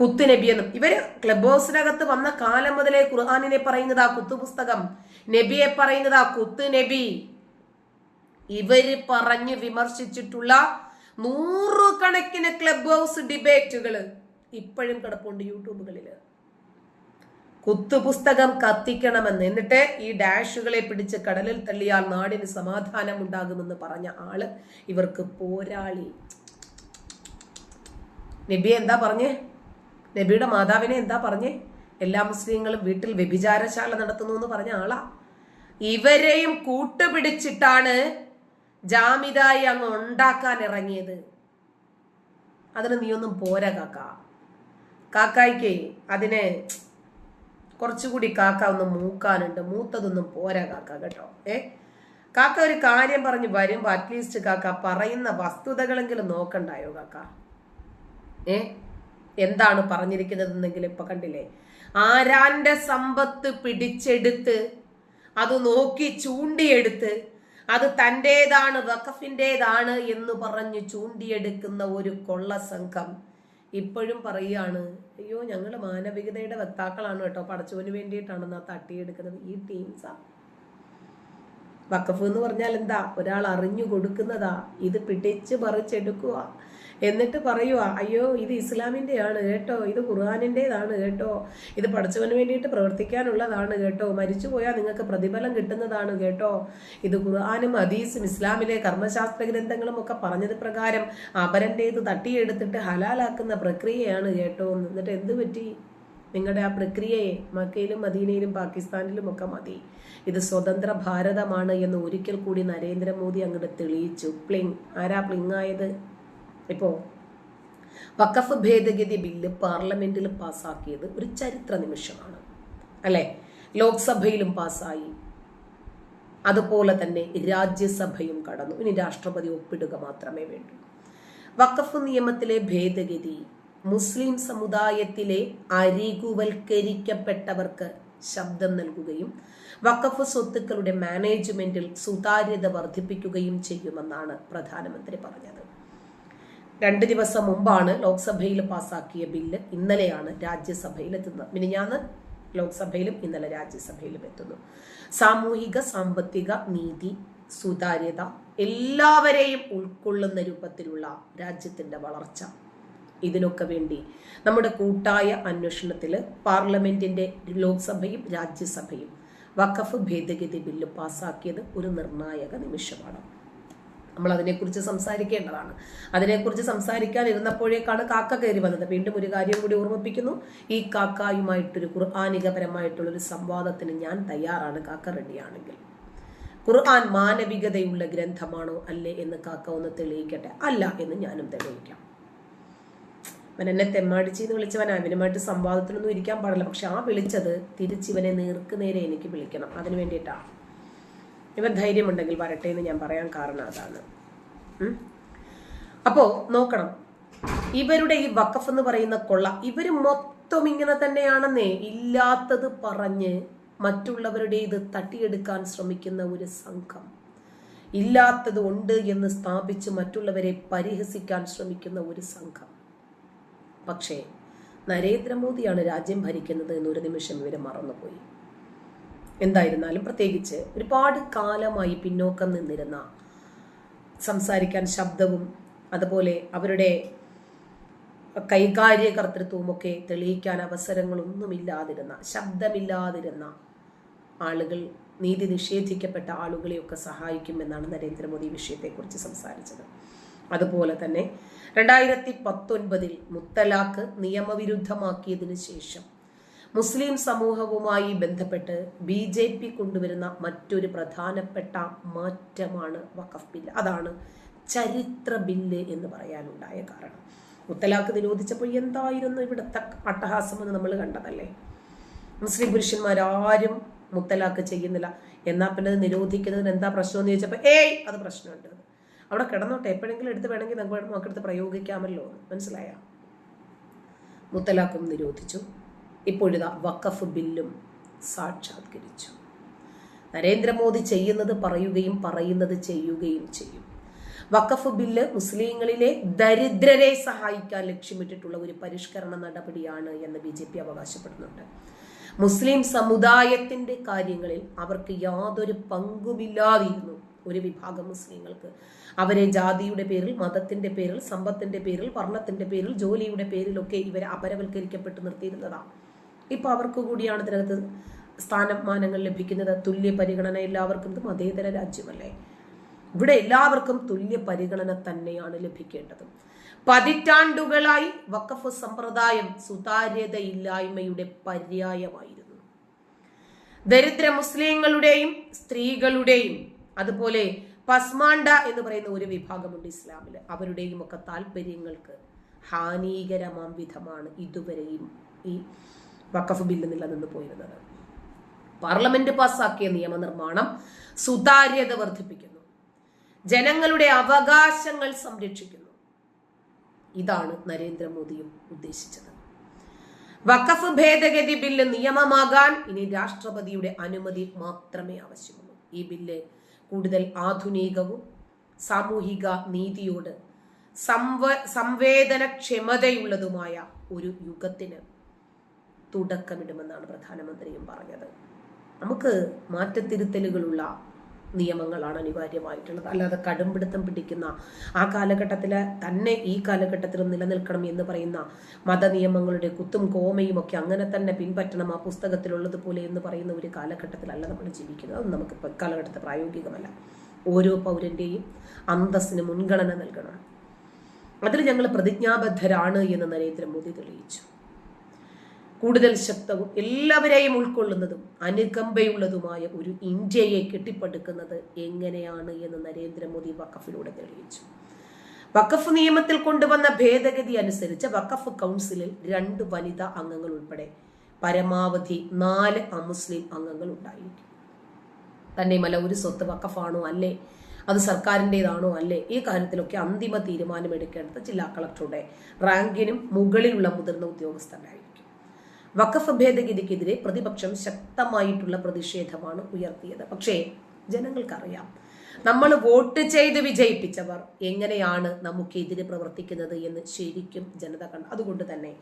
കുത്തു നബി എന്നും ഇവർ ക്ലബ് ഹൗസിനകത്ത് വന്ന കാലം മുതലേ ഖുർഹാനിനെ പറയുന്നത് ആ കുത്തു പുസ്തകം നബിയെ പറയുന്നത് ആ കുത്ത് നബി ഇവർ പറഞ്ഞു വിമർശിച്ചിട്ടുള്ള നൂറുകണക്കിന് ക്ലബ് ഹൗസ് ഡിബേറ്റുകൾ ഇപ്പോഴും കിടപ്പുണ്ട് യൂട്യൂബുകളിൽ. കുത്തുപുസ്തകം കത്തിക്കണമെന്ന്. എന്നിട്ട് ഈ ഡാഷുകളെ പിടിച്ച് കടലിൽ തള്ളിയാൽ നാടിന് സമാധാനം ഉണ്ടാകുമെന്ന് പറഞ്ഞ ആൾ ഇവർക്ക് പോരാളി. നബി എന്താ പറഞ്ഞേ? നബിയുടെ മാതാവിനെ എന്താ പറഞ്ഞേ? എല്ലാ മുസ്ലിങ്ങളും വീട്ടിൽ വ്യഭിചാരശാല നടത്തുന്നു എന്ന് പറഞ്ഞ ആളാ. ഇവരെയും കൂട്ടുപിടിച്ചിട്ടാണ് ജാമിതായി അങ്ങ് ഉണ്ടാക്കാൻ ഇറങ്ങിയത്. അതിന് നീയൊന്നും പോരാ കാക്ക. കാക്കായ്ക്ക് അതിനെ കുറച്ചുകൂടി കാക്ക ഒന്ന് മൂക്കാനുണ്ട്. മൂത്തതൊന്നും പോര കാക്ക കേട്ടോ. ഏ? കാക്ക ഒരു കാര്യം പറഞ്ഞ് വരുമ്പോ അറ്റ്ലീസ്റ്റ് കാക്ക പറയുന്ന വസ്തുതകളെങ്കിലും നോക്കണ്ടായോ കാക്ക? ഏ? എന്താണ് പറഞ്ഞിരിക്കുന്നതെന്നെങ്കിൽ ഇപ്പൊ കണ്ടില്ലേ? ആരാന്റെ സമ്പത്ത് പിടിച്ചെടുത്ത് അത് നോക്കി ചൂണ്ടിയെടുത്ത് അത് തന്റെതാണ് വഖഫിന്റെതാണ് എന്ന് പറഞ്ഞ് ചൂണ്ടിയെടുക്കുന്ന ഒരു കൊള്ള സംഘം ഇപ്പോഴും പറയുകയാണ് അയ്യോ ഞങ്ങൾ മാനവികതയുടെ വക്താക്കളാണ് കേട്ടോ. പടച്ചോന് വേണ്ടിയിട്ടാണ് ആ തട്ടിയെടുക്കുന്നത്. ഈ ടീംസാ. വഖഫ് എന്ന് പറഞ്ഞാൽ എന്താ? ഒരാൾ അറിഞ്ഞു കൊടുക്കുന്നതാ. ഇത് പിടിച്ച് പറിച്ചെടുക്കുക എന്നിട്ട് പറയുക അയ്യോ ഇത് ഇസ്ലാമിന്റെയാണ് കേട്ടോ ഇത് ഖുർആാനിന്റെതാണ് കേട്ടോ ഇത് പഠിച്ചവന് വേണ്ടിയിട്ട് പ്രവർത്തിക്കാനുള്ളതാണ് കേട്ടോ മരിച്ചു പോയാൽ നിങ്ങൾക്ക് പ്രതിഫലം കിട്ടുന്നതാണ് കേട്ടോ ഇത് ഖുർആാനും ഹദീസും ഇസ്ലാമിലെ കർമ്മശാസ്ത്ര ഗ്രന്ഥങ്ങളും ഒക്കെ പറഞ്ഞത് പ്രകാരം അപരന്റേത് തട്ടിയെടുത്തിട്ട് ഹലാലാക്കുന്ന പ്രക്രിയയാണ് കേട്ടോ എന്നിട്ട് എന്ത് പറ്റി? നിങ്ങളുടെ ആ പ്രക്രിയയെ മക്കയിലും മദീനയിലും പാകിസ്ഥാനിലും ഒക്കെ മതി ഇത് സ്വതന്ത്ര ഭാരതമാണ് എന്ന് ഒരിക്കൽ കൂടി നരേന്ദ്രമോദി അങ്ങോട്ട് തെളിയിച്ചു പ്ലിങ് ആരാ പ്ലിങ് ആയത് ഇപ്പോ വഖഫ് ഭേദഗതി ബില്ല് പാർലമെന്റിൽ പാസ്സാക്കിയത് ഒരു ചരിത്ര നിമിഷമാണ്. അല്ലെ? ലോക്സഭയിലും പാസ്സായി അതുപോലെ തന്നെ രാജ്യസഭയും കടന്നു. ഇനി രാഷ്ട്രപതി ഒപ്പിടുക മാത്രമേ വേണ്ടൂ. വഖഫ് നിയമത്തിലെ ഭേദഗതി മുസ്ലിം സമുദായത്തിലെ അരികുവൽക്കരിക്കപ്പെട്ടവർക്ക് ശബ്ദം നൽകുകയും വഖഫ് സ്വത്തുക്കളുടെ മാനേജ്മെന്റിൽ സുതാര്യത വർദ്ധിപ്പിക്കുകയും ചെയ്യുമെന്നാണ് പ്രധാനമന്ത്രി പറഞ്ഞത്. രണ്ട് ദിവസം മുമ്പാണ് ലോക്സഭയിൽ പാസാക്കിയ ബില്ല് ഇന്നലെയാണ് രാജ്യസഭയിൽ എത്തുന്നത് മിനിഞ്ഞാന്ന് ലോക്സഭയിലും ഇന്നലെ രാജ്യസഭയിലും എത്തുന്നു. സാമൂഹിക സാമ്പത്തിക നീതി സുതാര്യത എല്ലാവരെയും ഉൾക്കൊള്ളുന്ന രൂപത്തിലുള്ള രാജ്യത്തിന്റെ വളർച്ച. ഇതിനൊക്കെ വേണ്ടി നമ്മുടെ കൂട്ടായ അന്വേഷണത്തിൽ പാർലമെന്റിന്റെ ലോക്സഭയും രാജ്യസഭയും വഖഫ് ഭേദഗതി ബില്ല് പാസാക്കിയത് ഒരു നിർണായക നിമിഷമാണ്. നമ്മൾ അതിനെക്കുറിച്ച് സംസാരിക്കേണ്ടതാണ്. അതിനെക്കുറിച്ച് സംസാരിക്കാൻ ഇരുന്നപ്പോഴേക്കാണ് കാക്ക കയറി വന്നത്. വീണ്ടും ഒരു കാര്യം കൂടി ഓർമ്മിപ്പിക്കുന്നു. ഈ കാക്കായുമായിട്ടൊരു ഖുർആാനികപരമായിട്ടുള്ളൊരു സംവാദത്തിന് ഞാൻ തയ്യാറാണ് കാക്ക റെഡിയാണെങ്കിൽ. ഖുർആൻ മാനവികതയുള്ള ഗ്രന്ഥമാണോ അല്ലേ എന്ന് കാക്ക ഒന്ന് തെളിയിക്കട്ടെ. അല്ല എന്ന് ഞാനും തെളിയിക്കാം. അവൻ എന്നെ തെമ്മാടിച്ചി എന്ന് വിളിച്ചവൻ അവനുമായിട്ട് സംവാദത്തിനൊന്നും ഇരിക്കാൻ പാടില്ല. പക്ഷെ ആ വിളിച്ചത് തിരിച്ചിവനെ നേർക്ക് നേരെ എനിക്ക് വിളിക്കണം. അതിനു വേണ്ടിയിട്ടാണ്. ഇവൻ ധൈര്യമുണ്ടെങ്കിൽ വരട്ടെ എന്ന് ഞാൻ പറയാൻ കാരണം അതാണ്. അപ്പോൾ അപ്പോ നോക്കണം. ഇവരുടെ ഈ വക്കഫ് എന്ന് പറയുന്ന കൊള്ള ഇവർ മൊത്തം ഇങ്ങനെ തന്നെയാണെന്നേ ഇല്ലാത്തത് പറഞ്ഞ് മറ്റുള്ളവരുടെ ഇത് തട്ടിയെടുക്കാൻ ശ്രമിക്കുന്ന ഒരു സംഘം. ഇല്ലാത്തത് ഉണ്ട് എന്ന് സ്ഥാപിച്ച് മറ്റുള്ളവരെ പരിഹസിക്കാൻ ശ്രമിക്കുന്ന ഒരു സംഘം. പക്ഷേ നരേന്ദ്രമോദിയാണ് രാജ്യം ഭരിക്കുന്നത് എന്നൊരു നിമിഷം ഇവരെ മറന്നുപോയി. എന്തായിരുന്നാലും പ്രത്യേകിച്ച് ഒരുപാട് കാലമായി പിന്നോക്കം നിന്നിരുന്ന സംസാരിക്കാൻ ശബ്ദവും അതുപോലെ അവരുടെ കൈകാര്യ കൈകാര്യകർത്തൃത്വമൊക്കെ തെളിയിക്കാൻ അവസരങ്ങളൊന്നും അവസരങ്ങളൊന്നുമില്ലാതിരുന്ന ശബ്ദമില്ലാതിരുന്ന ആളുകൾ നീതി നിഷേധിക്കപ്പെട്ട ആളുകളെയൊക്കെ സഹായിക്കുമെന്നാണ് നരേന്ദ്രമോദി വിഷയത്തെക്കുറിച്ച് സംസാരിച്ചത്. അതുപോലെ തന്നെ രണ്ടായിരത്തി പത്തൊൻപതിൽ മുത്തലാഖ് നിയമവിരുദ്ധമാക്കിയതിനു ശേഷം മുസ്ലിം സമൂഹവുമായി ബന്ധപ്പെട്ട് ബി ജെ പി കൊണ്ടുവരുന്ന മറ്റൊരു പ്രധാനപ്പെട്ട മാറ്റമാണ് വഖഫ് ബില്ല് അതാണ് ചരിത്ര ബില്ല് എന്ന് പറയാനുണ്ടായ കാരണം. മുത്തലാഖ് നിരോധിച്ചപ്പോൾ എന്തായിരുന്നു ഇവിടുത്തെ അട്ടഹാസം എന്ന് നമ്മൾ കണ്ടതല്ലേ? മുസ്ലിം പുരുഷന്മാരാരും മുത്തലാഖ് ചെയ്യുന്നില്ല. എന്നാ പിന്നെ നിരോധിക്കുന്നതിന് എന്താ പ്രശ്നം എന്ന് ചോദിച്ചപ്പോൾ ഏയ് അത് പ്രശ്നമുണ്ട്. അവിടെ കിടന്നോട്ടെ എപ്പോഴെങ്കിലും എടുത്ത് വേണമെങ്കിൽ നമുക്ക് നമുക്കെടുത്ത് പ്രയോഗിക്കാമല്ലോ മനസ്സിലായ? മുത്തലാഖും നിരോധിച്ചു. ഇപ്പോഴിതാ വഖഫ് ബില്ലും സാക്ഷാത്കരിച്ചു. നരേന്ദ്രമോദി ചെയ്യുന്നത് പറയുകയും പറയുന്നത് ചെയ്യുകയും ചെയ്യും. വഖഫ് ബില്ല് മുസ്ലിങ്ങളിലെ ദരിദ്രരെ സഹായിക്കാൻ ലക്ഷ്യമിട്ടിട്ടുള്ള ഒരു പരിഷ്കരണ നടപടിയാണ് എന്ന് ബി ജെ പി അവകാശപ്പെടുന്നുണ്ട്. മുസ്ലിം സമുദായത്തിന്റെ കാര്യങ്ങളിൽ അവർക്ക് യാതൊരു പങ്കുമില്ലാതിരുന്നു. ഒരു വിഭാഗം മുസ്ലിങ്ങൾക്ക് അവരെ ജാതിയുടെ പേരിൽ മതത്തിന്റെ പേരിൽ സമ്പത്തിന്റെ പേരിൽ വർണത്തിന്റെ പേരിൽ ജോലിയുടെ പേരിലൊക്കെ ഇവരെ അപരവൽക്കരിക്കപ്പെട്ടു നിർത്തിയിരുന്നതാണ് ഇപ്പൊ അവർക്ക് കൂടിയാണ് ഇതിനകത്ത് സ്ഥാനമാനങ്ങൾ ലഭിക്കുന്നത്. തുല്യ പരിഗണന എല്ലാവർക്കും മതേതര രാജ്യമല്ലേ? ഇവിടെ എല്ലാവർക്കും തുല്യ പരിഗണന തന്നെയാണ് ലഭിക്കേണ്ടത്. പതിറ്റാണ്ടുകളായി വഖഫ് സമ്പ്രദായം സുതാര്യതയില്ലായ്മയുടെ പര്യായമായിരുന്നു. ദരിദ്ര മുസ്ലിങ്ങളുടെയും സ്ത്രീകളുടെയും അതുപോലെ പസ്മാണ്ട എന്ന് പറയുന്ന ഒരു വിഭാഗമുണ്ട് ഇസ്ലാമിൽ അവരുടെയും ഒക്കെ താല്പര്യങ്ങൾക്ക് ഹാനികരമാം വിധമാണ് ഇതുവരെയും ഈ വഖഫ് ബില്ല് നിലനിന്ന് പോയിരുന്നത്. പാർലമെന്റ് പാസാക്കിയ നിയമനിർമ്മാണം സുതാര്യത വർദ്ധിപ്പിക്കുന്നു. ജനങ്ങളുടെ അവകാശങ്ങൾ സംരക്ഷിക്കുന്നു. ഇതാണ് നരേന്ദ്രമോദിയും ഉദ്ദേശിച്ചത്. വഖഫ് ഭേദഗതി ബില്ല് നിയമമാകാൻ ഇനി രാഷ്ട്രപതിയുടെ അനുമതി മാത്രമേ ആവശ്യമുള്ളൂ. ഈ ബില്ല് കൂടുതൽ ആധുനികവും സാമൂഹിക നീതിയോട് സംവ സംവേദനക്ഷമതയുള്ളതുമായ ഒരു യുഗത്തിന് തുടക്കമിടുമെന്നാണ് പ്രധാനമന്ത്രിയും പറഞ്ഞത്. നമുക്ക് മാറ്റത്തിരുത്തലുകളുള്ള നിയമങ്ങളാണ് അനിവാര്യമായിട്ടുള്ളത്. അല്ലാതെ കടുംപിടുത്തം പിടിക്കുന്ന ആ കാലഘട്ടത്തിൽ തന്നെ ഈ കാലഘട്ടത്തിലും നിലനിൽക്കണം എന്ന് പറയുന്ന മത നിയമങ്ങളുടെ കുത്തും കോമയും ഒക്കെ അങ്ങനെ തന്നെ പിൻപറ്റണം ആ പുസ്തകത്തിലുള്ളതുപോലെ എന്ന് പറയുന്ന ഒരു കാലഘട്ടത്തിലല്ല നമ്മൾ ജീവിക്കുന്നത്. അത് നമുക്ക് കാലഘട്ടത്തിൽ പ്രായോഗികമല്ല. ഓരോ പൗരന്റെയും അന്തസ്സിന് മുൻഗണന നൽകണം. അതിൽ ഞങ്ങൾ പ്രതിജ്ഞാബദ്ധരാണ് എന്ന് നരേന്ദ്രമോദി തെളിയിച്ചു. കൂടുതൽ ശക്തവും എല്ലാവരെയും ഉൾക്കൊള്ളുന്നതും അനുകമ്പയുള്ളതുമായ ഒരു ഇന്ത്യയെ കെട്ടിപ്പടുക്കുന്നത് എങ്ങനെയാണ് എന്ന് നരേന്ദ്രമോദി വഖഫിലൂടെ തെളിയിച്ചു. വഖഫ് നിയമത്തിൽ കൊണ്ടുവന്ന ഭേദഗതി അനുസരിച്ച് വഖഫ് കൗൺസിലിൽ രണ്ട് വനിതാ അംഗങ്ങൾ ഉൾപ്പെടെ പരമാവധി നാല് അമുസ്ലിം അംഗങ്ങൾ ഉണ്ടായിരിക്കും. തന്നെയുമല്ല ഒരു സ്വത്ത് വഖഫാണോ അല്ലേ? അത് സർക്കാരിന്റെതാണോ അല്ലേ? ഈ കാര്യത്തിലൊക്കെ അന്തിമ തീരുമാനമെടുക്കേണ്ടത് ജില്ലാ കളക്ടറുടെ റാങ്കിനും മുകളിലുള്ള മുതിർന്ന ഉദ്യോഗസ്ഥരായിരിക്കും വഖഫ് ഭേദഗതിക്കെതിരെ പ്രതിപക്ഷം ശക്തമായിട്ടുള്ള പ്രതിഷേധമാണ് ഉയർത്തിയത്. പക്ഷേ ജനങ്ങൾക്കറിയാം നമ്മൾ വോട്ട് ചെയ്ത് വിജയിപ്പിച്ചവർ എങ്ങനെയാണ് നമുക്കെതിരെ പ്രവർത്തിക്കുന്നത് എന്ന് ശരിക്കും ജനത കണ്ടു. അതുകൊണ്ട് തന്നെ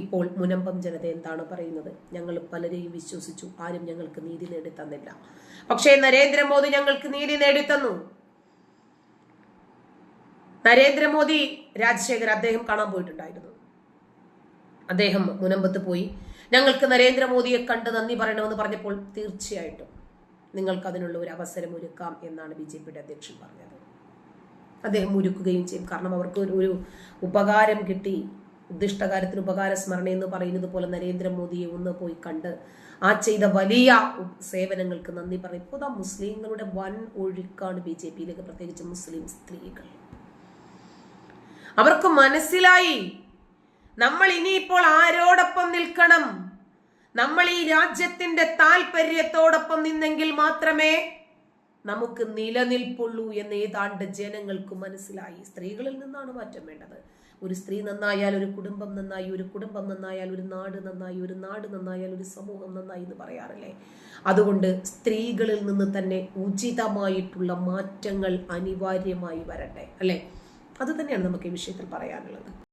ഇപ്പോൾ മുനമ്പം ജനത എന്താണ് പറയുന്നത്? ഞങ്ങൾ പലരെയും വിശ്വസിച്ചു ആരും ഞങ്ങൾക്ക് നീതി നേടി തന്നില്ല പക്ഷേ നരേന്ദ്രമോദി ഞങ്ങൾക്ക് നീതി നേടിത്തന്നു. നരേന്ദ്രമോദി രാജശേഖർ അദ്ദേഹം കാണാൻ പോയിട്ടുണ്ടായിരുന്നു. അദ്ദേഹം മുനമ്പത്ത് പോയി ഞങ്ങൾക്ക് നരേന്ദ്രമോദിയെ കണ്ട് നന്ദി പറയണമെന്ന് പറഞ്ഞപ്പോൾ തീർച്ചയായിട്ടും നിങ്ങൾക്ക് അതിനുള്ള ഒരു അവസരം ഒരുക്കാം എന്നാണ് ബി ജെ പിയുടെ അധ്യക്ഷൻ പറഞ്ഞത്. അദ്ദേഹം ഒരുക്കുകയും ചെയ്യും. കാരണം അവർക്ക് ഒരു ഉപകാരം കിട്ടി. ഉദ്ദിഷ്ടകാലത്തിന് ഉപകാര സ്മരണ എന്ന് പറയുന്നത് പോലെ നരേന്ദ്രമോദിയെ ഒന്ന് പോയി കണ്ട് ആ ചെയ്ത വലിയ സേവനങ്ങൾക്ക് നന്ദി പറയും. ഇപ്പോൾ മുസ്ലിങ്ങളുടെ വൻ ഒഴുക്കാണ് ബി ജെ പിയിലേക്ക് പ്രത്യേകിച്ച് മുസ്ലിം സ്ത്രീകൾ. അവർക്ക് മനസ്സിലായി നമ്മൾ ഇനിയിപ്പോൾ ആരോടൊപ്പം നിൽക്കണം? നമ്മൾ ഈ രാജ്യത്തിന്റെ താല്പര്യത്തോടൊപ്പം നിന്നെങ്കിൽ മാത്രമേ നമുക്ക് നിലനിൽപ്പുള്ളൂ എന്ന് ഏതാണ്ട് ജനങ്ങൾക്ക് മനസ്സിലായി. സ്ത്രീകളിൽ നിന്നാണ് മാറ്റം വേണ്ടത്. ഒരു സ്ത്രീ നന്നായാൽ ഒരു കുടുംബം നന്നായി ഒരു കുടുംബം നന്നായാൽ ഒരു നാട് നന്നായി ഒരു നാട് നന്നായാൽ ഒരു സമൂഹം നന്നായി എന്ന് പറയാറില്ലേ? അതുകൊണ്ട് സ്ത്രീകളിൽ നിന്ന് തന്നെ ഉചിതമായിട്ടുള്ള മാറ്റങ്ങൾ അനിവാര്യമായി വരട്ടെ അല്ലേ? അത് തന്നെയാണ് നമുക്ക് ഈ വിഷയത്തിൽ പറയാനുള്ളത്.